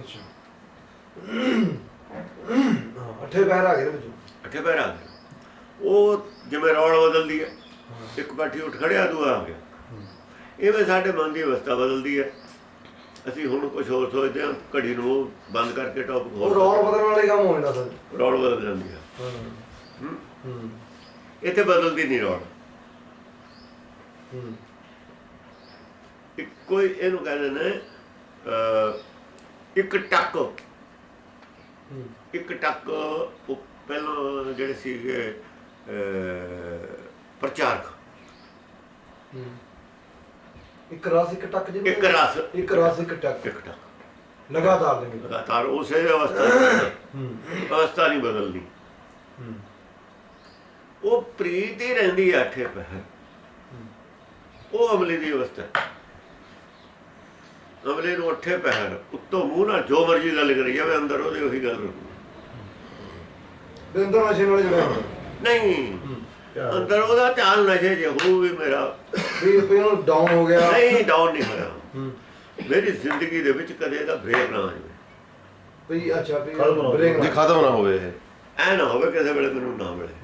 ਅੱਛਾ। ਅੱਠੇ ਪੈਰ ਆ ਗਏ ਨੇ ਵਿੱਚੋਂ ਅੱਠੇ ਪੈਰ ਆ ਗਏ। ਉਹ ਜਿਵੇਂ ਰੌਲ ਬਦਲਦੀ ਹੈ ਇੱਕ ਪਾਠੀ ਉੱਠ ਖੜਿਆ ਦੂਆ ਆ ਗਿਆ। ਇਵੇਂ ਸਾਡੇ ਮਨ ਦੀ ਅਵਸਥਾ ਬਦਲਦੀ ਹੈ। ਅਸੀਂ ਹੁਣ ਕੁਝ ਹੋਰ ਸੋਚਦੇ ਹਾਂ ਘੜੀ ਨੂੰ ਬੰਦ ਕਰਕੇ ਉਹ ਹੋਰ ਰੌਲ ਬਦਲਣ ਵਾਲੇ ਕੰਮ ਹੋ ਜਾਂਦਾ ਸਰ ਰੌਲ ਬਦਲ ਜਾਂਦੀ ਹੈ। ਹਾਂ। ਹੂੰ। ਇੱਥੇ ਬਦਲਦੀ ਨਹੀਂ ਰੌਲ। ਹੂੰ। ਇੱਕੋ ਹੀ ਇਹਨੂੰ ਕਹਿੰਦੇ ਨੇ ਇੱਕ ਟੱਕ। ਇੱਕ ਟੱਕ ਉਹ ਪਹਿਲਾਂ ਜਿਹੜੇ ਸੀਗੇ ਪ੍ਰਚਾਰਕ। ਇੱਕ ਰਸ ਇੱਕ ਟੱਕ ਜੀ ਇੱਕ ਰਸ। ਇੱਕ ਰਸ ਇੱਕ ਟੱਕ। ਇੱਕ ਟੱਕ। ਲਗਾਤਾਰ ਲੈਂਗੇ ਲਗਾਤਾਰ ਉਸੇ ਅਵਸਥਾ ਅਵਸਥਾ ਨਹੀਂ ਬਦਲਦੀ। ਉਹ ਪ੍ਰੀਤ ਹੀ ਰਹਿੰਦੀ ਹੈ ਅੱਠੇ ਪਹਿਰ ਉਹ ਅਮਲੀ ਦੀ ਅਵਸਥਾ। ਹੈ। ਅਮਲੇ ਨੂੰ ਅੱਠੇ ਪਹਿਰ ਉੱਤੋਂ ਮੂੰਹ ਨਾਲ ਜੋ ਮਰਜ਼ੀ ਗੱਲ ਕਰੀ ਜਾਵੇ ਅੰਦਰ ਉਹਦੇ ਉਹੀ ਗੱਲ ਰਹੂ। ਬਿੰਦਰ ਨਸ਼ੇ ਨਾਲ ਜੁੜਿਆ ਹੁੰਦਾ ਨਹੀਂ ਅੰਦਰ ਉਹਦਾ ਧਿਆਨ ਨਸ਼ੇ 'ਚ ਹੋ ਵੀ ਮੇਰਾ। ਵੀ ਉਹਨੂੰ ਡਾਊਨ ਹੋ ਗਿਆ। ਨਹੀਂ ਡਾਊਨ ਨਹੀਂ ਹੋਇਆ। ਮੇਰੀ ਜ਼ਿੰਦਗੀ ਦੇ ਵਿੱਚ ਕਦੇ ਇਹਦਾ ਬ੍ਰੇਕ ਨਾ ਆ ਜਾਵੇ ਵੀ ਅੱਛਾ ਵੀ ਬ੍ਰੇਕ ਜੇ ਨਾ ਖਤਮ ਨਾ ਹੋਵੇ ਇਹ। ਐ ਨਾ ਹੋਵੇ ਕਿਸੇ ਵੇਲੇ ਮੈਨੂੰ ਨਾ ਮਿਲੇ।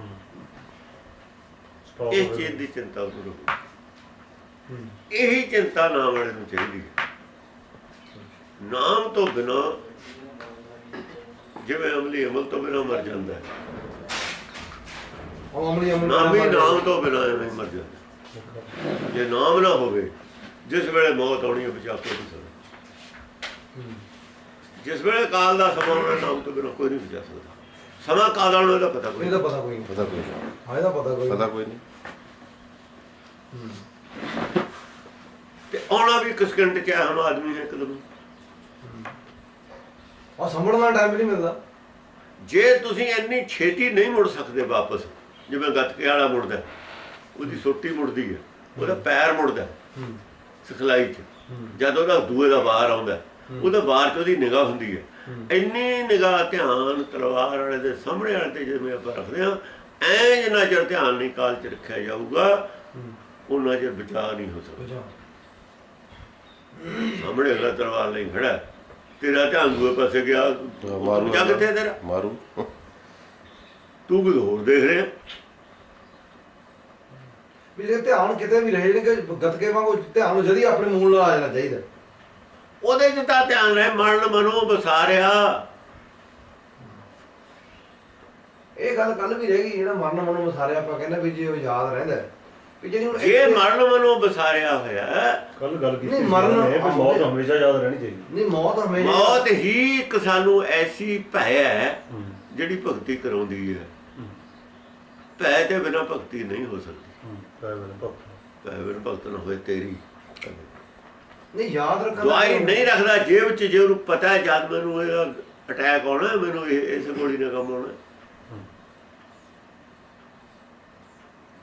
ਇਸ। ਚੀਜ਼ ਦੀ ਚਿੰਤਾ ਗੁਰੂ ਹੂੰ। ਇਹੀ ਚਿੰਤਾ ਨੂੰ ਚਾਹੀਦੀ। ਹੈ ਨਾਮ ਤੋਂ ਬਿਨਾ ਜਿਵੇਂ ਅਮਲੀ ਅਮਲ ਤੋਂ ਬਿਨਾ ਮਰ ਜਾਂਦਾ ਹੈ। ਉਹ ਅਮਲੀ ਅਮਲੀ ਨਾਮੀ ਤੋਂ ਬਿਨਾ ਐਵੇਂ ਮਰ ਜਾਂਦਾ ਜੇ ਨਾਮ ਨਾ ਹੋਵੇ ਜਿਸ ਵੇਲੇ ਮੌਤ ਆਉਣੀ ਹੈ ਬਚਾ ਕੇ ਨਹੀਂ ਸਕਦਾ ਹੂੰ। ਜਿਸ ਵੇਲੇ ਕਾਲ ਦਾ ਸਮਾਂ ਆਉਣਾ ਨਾਮ ਤੋਂ ਬਿਨਾ ਕੋਈ ਨਹੀਂ ਬਚਾ ਸਕਦਾ। ਸਮਾਂ ਕਾਲ ਆਉਣਾ ਇਹਦਾ ਪਤਾ ਕੋਈ ਇਹਦਾ ਪਤਾ ਕੋਈ ਨਹੀਂ। ਪਤਾ ਕੋਈ ਨਹੀਂ। ਹਾਂ ਇਹਦਾ ਪਤਾ ਕੋਈ ਪਤਾ ਕੋਈ ਨਹੀਂ। ਹੂੰ। ਤੇ ਆਉਣਾ ਵੀ ਇੱਕ ਸਕਿੰਟ ਚ ਹੈ ਹੁਣ ਆਦਮੀ ਨੇ ਇੱਕਦਮ ਆ ਸੰਭਲਣ ਦਾ ਟਾਈਮ ਨਹੀਂ ਮਿਲਦਾ। ਜੇ ਤੁਸੀਂ ਇੰਨੀ ਛੇਤੀ ਨਹੀਂ ਮੁੜ ਸਕਦੇ ਵਾਪਸ ਜਿਵੇਂ ਗੱਤਕੇ ਵਾਲਾ ਮੁੜਦਾ ਉਹਦੀ ਸੋਟੀ ਮੁੜਦੀ ਹੈ ਉਹਦਾ ਪੈਰ ਮੁੜਦਾ ਸਿਖਲਾਈ 'ਚ। ਜਦ ਉਹਦਾ ਦੂਏ ਦਾ ਵਾਰ ਆਉਂਦਾ ਉਹਦਾ ਵਾਰ 'ਚ ਉਹਦੀ ਨਿਗਾਹ ਹੁੰਦੀ ਹੈ। ਇੰਨੀ ਨਿਗਾਹ ਧਿਆਨ ਤਲਵਾਰ ਵਾਲੇ ਦੇ ਸਾਹਮਣੇ ਵਾਲੇ ਤੇ ਜਿਵੇਂ ਆਪਾਂ ਰੱਖਦੇ ਹਾਂ ਐ ਜਿੰਨਾ ਚਿਰ ਧਿਆਨ ਨਹੀਂ ਕਾਲ 'ਚ ਰੱਖਿਆ ਜਾਊਗਾ ਉਹਨਾਂ ਚਿਰ ਬਚਾ ਨਹੀਂ ਹੋ ਸਕਦਾ। ਸਾਹਮਣੇ ਅਗਲਾ ਤਲਵਾਰ ਲਈ ਖੜਾ। ਤੇਰਾ ਧਿਆਨ ਦੂਏ ਪਾਸੇ ਗਿਆ। ਮਾਰੂ ਜੱਗ ਕਿੱਥੇ ਤੇਰਾ? ਮਾਰੂ। ਤੂੰ ਕੁਝ ਹੋਰ ਦੇਖ ਰਿਹਾ? ਵੀ ਜੇ ਧਿਆਨ ਕਿਤੇ ਵੀ ਰਹੇ ਕਿ ਗਤਕੇ ਵਾਂਗੂ ਧਿਆਨ ਨੂੰ ਜਦੀ ਆਪਣੇ ਮੂਲ ਨਾਲ ਆ ਜਾਣਾ ਚਾਹੀਦਾ। ਉਹਦੇ 'ਚ ਤਾਂ ਧਿਆਨ ਰਹਿ ਮਰਨ ਮਨੋ ਬਸਾਰਿਆ ਇਹ ਗੱਲ ਕੱਲ ਵੀ ਰਹਿ ਗਈ ਜਿਹੜਾ ਮਰਨ ਮਨੋਂ ਸਾਰੇ ਆਪਾਂ ਕਹਿੰਦੇ ਵੀ ਜੇ ਉਹ ਯਾਦ ਰਹਿੰਦਾ ਜੇ ਮਰਨ ਮਨੋ ਬਸਾਰਿਆ ਹੋਇਆ ਕੱਲ ਗੱਲ ਕੀਤੀ ਮਰਨ ਮੌਤ ਹਮੇਸ਼ਾ ਯਾਦ ਰਹਿਣੀ ਚਾਹੀਦੀ। ਨਹੀਂ ਮੌਤ ਹਮੇਸ਼ਾ ਮੌਤ ਹੀ ਇੱਕ ਸਾਨੂੰ ਐਸੀ ਭੈ ਹੈ। ਜਿਹੜੀ ਭਗਤੀ ਕਰਾਉਂਦੀ ਹੈ। ਭੈ ਦੇ ਬਿਨਾ ਭਗਤੀ ਨਹੀਂ ਹੋ ਸਕਦੀ। ਕਾਇ ਬਨ ਭਗਤ ਭੈ ਬਿਨ ਭਗਤ ਨਾ ਹੋਏ ਤੇਰੀ। ਨਹੀਂ ਯਾਦ ਰੱਖਣਾ ਦਵਾਈ ਨਹੀਂ ਰੱਖਦਾ ਜੇਬ 'ਚ ਜੇ ਉਹਨੂੰ ਪਤਾ ਹੈ ਜਦ ਮੈਨੂੰ ਇਹਦਾ ਅਟੈਕ ਆਉਣਾ ਮੈਨੂੰ ਇਸ ਗੋਲੀ ਨਾਲ ਕੰਮ ਆਉਣਾ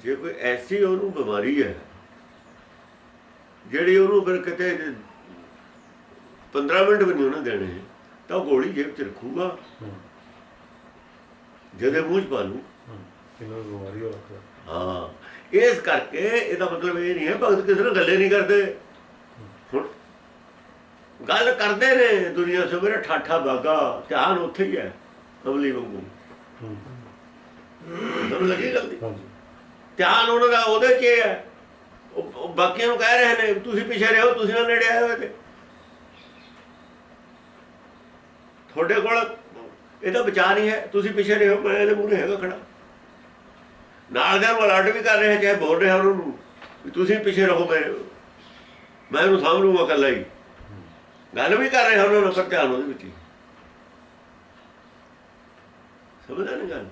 ਜੇ ਕੋਈ ਐਸੀ ਉਹਨੂੰ ਬਿਮਾਰੀ ਹੈ ਜਿਹੜੀ ਉਹਨੂੰ ਫਿਰ ਕਿਤੇ 15 ਮਿੰਟ ਵੀ ਨਹੀਂ ਉਹਨੇ ਦੇਣੇ ਤਾਂ ਉਹ ਗੋਲੀ ਜੇਬ 'ਚ ਰੱਖੂਗਾ। ਜਦੇ ਮੂੰਹ 'ਚ ਪਾ ਲੂ ਕਿੰਨੀ ਬਿਮਾਰੀ ਹੋ ਰੱਖਦਾ ਹਾਂ ਇਸ ਕਰਕੇ ਇਹਦਾ ਮਤਲਬ ਇਹ ਨਹੀਂ ਹੈ ਭਗਤ ਕਿਸੇ ਨਾਲ ਗੱਲੇ ਨਹੀਂ ਕਰਦੇ। ਹੁਣ ਗੱਲ ਕਰਦੇ ਨੇ ਦੁਨੀਆ ਸਵੇਰੇ ਠਾਠਾ ਬਾਗਾ ਧਿਆਨ ਉੱਥੇ ਹੀ ਹੈ ਅਮਲੀ ਵਾਂਗੂ। ਹੂੰ। ਤੁਹਾਨੂੰ ਲੱਗੀ ਗੱਲ ਧਿਆਨ ਉਹਨਾਂ ਦਾ ਉਹਦੇ 'ਚ ਹੀ ਹੈ। ਉਹ ਬਾਕੀਆਂ ਨੂੰ ਕਹਿ ਰਹੇ ਨੇ, ਤੁਸੀਂ ਪਿੱਛੇ ਰਹੋ, ਤੁਸੀਂ ਨਾ ਨੇੜੇ ਆਏ ਹੋਏ ਤੇ ਤੁਹਾਡੇ ਕੋਲ ਇਹਦਾ ਵਿਚਾਰ ਹੀ ਹੈ, ਤੁਸੀਂ ਪਿੱਛੇ ਰਹੋ, ਮੈਂ ਇਹਦੇ ਮੂਹਰੇ ਹੈਗਾ ਖੜਾ। ਨਾਲ ਦੇ ਨੂੰ ਅਲਰਟ ਵੀ ਕਰ ਰਿਹਾ, ਚਾਹੇ ਬੋਲ ਰਿਹਾ ਉਹਨਾਂ ਨੂੰ, ਵੀ ਤੁਸੀਂ ਪਿੱਛੇ ਰਹੋ, ਮੈਂ ਮੈਂ ਉਹਨੂੰ ਸਾਂਭ ਲੂੰਗਾ ਇਕੱਲਾ ਹੀ। ਗੱਲ ਵੀ ਕਰ ਰਿਹਾ ਉਹਨਾਂ ਨੂੰ ਪਰ ਧਿਆਨ ਉਹਦੇ ਵਿੱਚ ਹੀ। ਸਮਝਦਾ ਨਹੀਂ ਗੱਲ?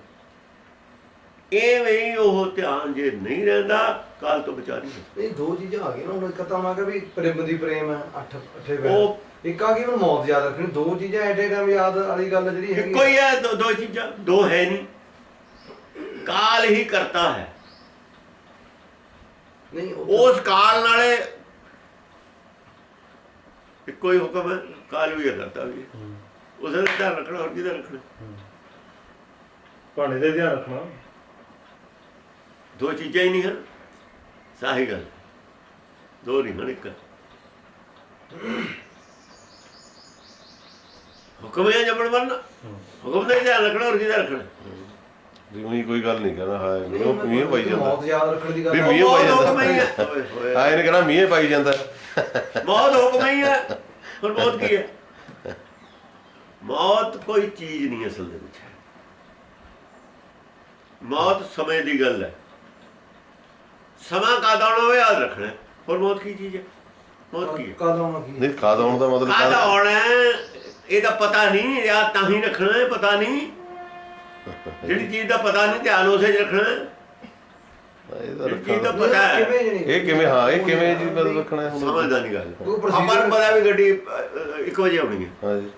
ਐਵੇਂ ਹੀ ਉਹ ਧਿਆਨ ਜੇ ਨਹੀਂ ਰਹਿੰਦਾ ਕਾਲ ਤੋਂ ਬਚਾ ਨਹੀਂ ਇਹ ਦੋ ਚੀਜ਼ਾਂ ਆ ਗਈਆਂ ਨਾ ਹੁਣ ਇੱਕ ਤਾਂ ਮੈਂ ਕਿਹਾ ਵੀ ਪ੍ਰੇਮ ਦੀ ਪ੍ਰੇਮ ਹੈ ਅੱਠ ਅੱਠੇ ਉਹ- ਇੱਕ ਆ ਗਈ ਹੁਣ ਮੌਤ ਯਾਦ ਰੱਖਣੀ। ਦੋ ਚੀਜ਼ਾਂ ਐਟ ਟਾਈਮ ਯਾਦ ਵਾਲੀ ਗੱਲ ਜਿਹੜੀ ਹੈਗੀ ਇੱਕੋ ਹੀ ਹੈ ਦੋ ਦੋ ਚੀਜ਼ਾਂ ਦੋ ਹੈ ਨਹੀਂ। ਕਾਲ ਹੀ ਕਰਤਾ ਹੈ। ਨਹੀਂ ਉਸ ਕਾਲ ਨਾਲੇ ਇੱਕੋ ਹੀ ਹੁਕਮ ਹੈ ਕਾਲ ਵੀ ਹੈ ਕਰਤਾ ਵੀ ਹੈ। ਹੂੰ। ਉਸੇ ਦਾ ਧਿਆਨ ਰੱਖਣਾ ਹੋਰ ਕਿਹਦਾ ਰੱਖਣਾ? ਭਾਣੇ ਦੇ ਧਿਆਨ ਰੱਖਣਾ। ਦੋ ਚੀਜ਼ਾਂ ਹੀ ਨਹੀਂ ਹਨ। ਸਾਹੀ ਗੱਲ। ਦੋ ਨਹੀਂ ਹਨ ਇੱਕ। ਹੁਕਮ ਹੈ ਜਬੜ ਮਰਨਾ। ਹੁਕਮ ਦਾ ਹੀ ਧਿਆਨ ਰੱਖਣਾ ਹੋਰ ਕਿਹਦਾ ਰੱਖਣਾ? ਵੀ ਉਹੀ ਕੋਈ ਗੱਲ ਨਹੀਂ ਕਹਿੰਦਾ ਹਾਂ ਮੀਂਹ ਮੀਂਹ ਪਾਈ ਜਾਂਦਾ। ਮੌਤ ਯਾਦ ਰੱਖਣ ਦੀ ਗੱਲ ਵੀ। ਮੀਂਹ ਪਾਈ ਬਹੁਤ ਜਾਂਦਾ। ਹੋਏ। ਇਹਨੇ ਕਹਿਣਾ ਮੀਂਹ ਪਾਈ ਜਾਂਦਾ। ਮੌਤ ਹੁਕਮ ਹੀ ਹੈ ਹੋਰ ਮੌਤ ਕੀ ਹੈ ਮੌਤ ਕੋਈ ਚੀਜ਼ ਨਹੀਂ ਅਸਲ ਦੇ ਵਿੱਚ। ਮੌਤ ਸਮੇਂ ਦੀ ਗੱਲ ਹੈ। ਸਮਾਂ ਕਦ ਆਉਣਾ ਉਹ ਯਾਦ ਰੱਖਣਾ। ਹੋਰ ਮੌਤ ਕੀ ਚੀਜ਼ ਹੈ ਮੌਤ ਕੀ ਹੈ ਕਦ ਆਉਣਾ ਕੀ? ਨਹੀਂ ਖਾਦ ਆਉਣ ਦਾ ਮਤਲਬ ਕਦ ਆਉਣਾ ਇਹਦਾ ਪਤਾ ਨਹੀਂ ਯਾਦ ਤਾਂ ਹੀ ਰੱਖਣਾ ਹੈ ਪਤਾ ਨਹੀਂ। ਜਿਹੜੀ ਚੀਜ਼ ਦਾ ਪਤਾ ਨਹੀਂ ਧਿਆਨ ਉਸੇ 'ਚ ਰੱਖਣਾ ਹੈ। ਪਤਾ ਇਹ ਕਿਵੇਂ ਹਾਂ ਇਹ ਕਿਵੇਂ ਜੀ ਮਤਲਬ ਰੱਖਣਾ ਹੈ ਹੁਣ? ਸਮਝਦਾ ਨਹੀਂ ਗੱਲ ਆਪਾਂ ਨੂੰ ਪਤਾ ਵੀ ਗੱਡੀ 1 ਵਜੇ ਆਉਣੀ ਹੈ। ਹਾਂ ਜੀ।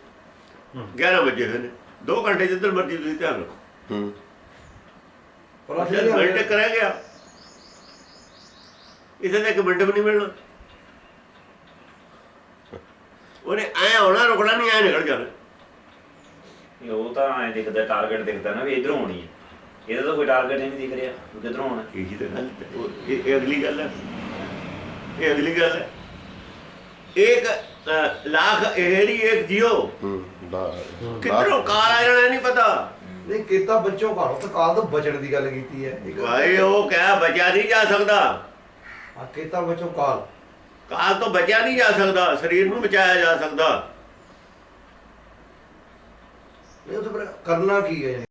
11 ਵਜੇ ਹੋਏ ਨੇ 2 ਘੰਟੇ ਜਿੱਧਰ ਮਰਜ਼ੀ ਤੁਸੀਂ ਧਿਆਨ ਰੱਖੋ। ਹੂੰ। ਪਰ ਜਦ ਮਿੰਟ ਕਰਿਆ ਗਿਆ। ਇਸੇ ਤੇ ਇੱਕ ਮਿੰਟ ਵੀ ਨਹੀਂ ਮਿਲਣਾ। ਉਹਨੇ ਐ ਆਉਣਾ ਰੁਕਣਾ ਨਹੀਂ ਐ ਨਿਕਲ ਜਾਣਾ। ਇਹ ਉਹ ਤਾਂ ਐ ਦਿਖਦਾ ਟਾਰਗੇਟ ਦਿਖਦਾ ਨਾ ਵੀ ਇਧਰੋਂ ਹੋਣੀ ਹੈ। ਇਹਦਾ ਤਾਂ ਕੋਈ ਟਾਰਗੇਟ ਹੀ ਨਹੀਂ ਦਿਖ ਰਿਹਾ ਕਿੱਧਰੋਂ ਹੋਣਾ ਇਹੀ ਤਾਂ ਗੱਲ ਇਹ ਇਹ ਅਗਲੀ ਗੱਲ ਹੈ। ਇਹ ਅਗਲੀ ਗੱਲ ਹੈ। ਇੱਕ ਲਾਖ ਇਹਰੀ ਇੱਕ ਜਿਓ। ਦਾ ਕਿੱਧਰੋਂ ਕਾਲ ਆ ਜਾਣਾ ਨਹੀਂ ਪਤਾ। ਨਹੀਂ ਕੀਤਾ ਬੱਚੋਂ ਘਰੋਂ ਤਾਂ ਕਾਲ ਤੋਂ ਬਚਣ ਦੀ ਗੱਲ ਕੀਤੀ ਹੈ। ਭਾਈ ਉਹ ਕਹਿ ਬਚਿਆ ਨਹੀਂ ਜਾ ਸਕਦਾ। ਆ ਕੀਤਾ ਬੱਚੋਂ ਕਾਲ। ਕਾਲ ਤੋਂ ਬਚਿਆ ਨਹੀਂ ਜਾ ਸਕਦਾ ਸਰੀਰ ਨੂੰ ਬਚਾਇਆ ਜਾ ਸਕਦਾ। ਇਹ ਉਹ ਕਰਨਾ ਕੀ ਹੈ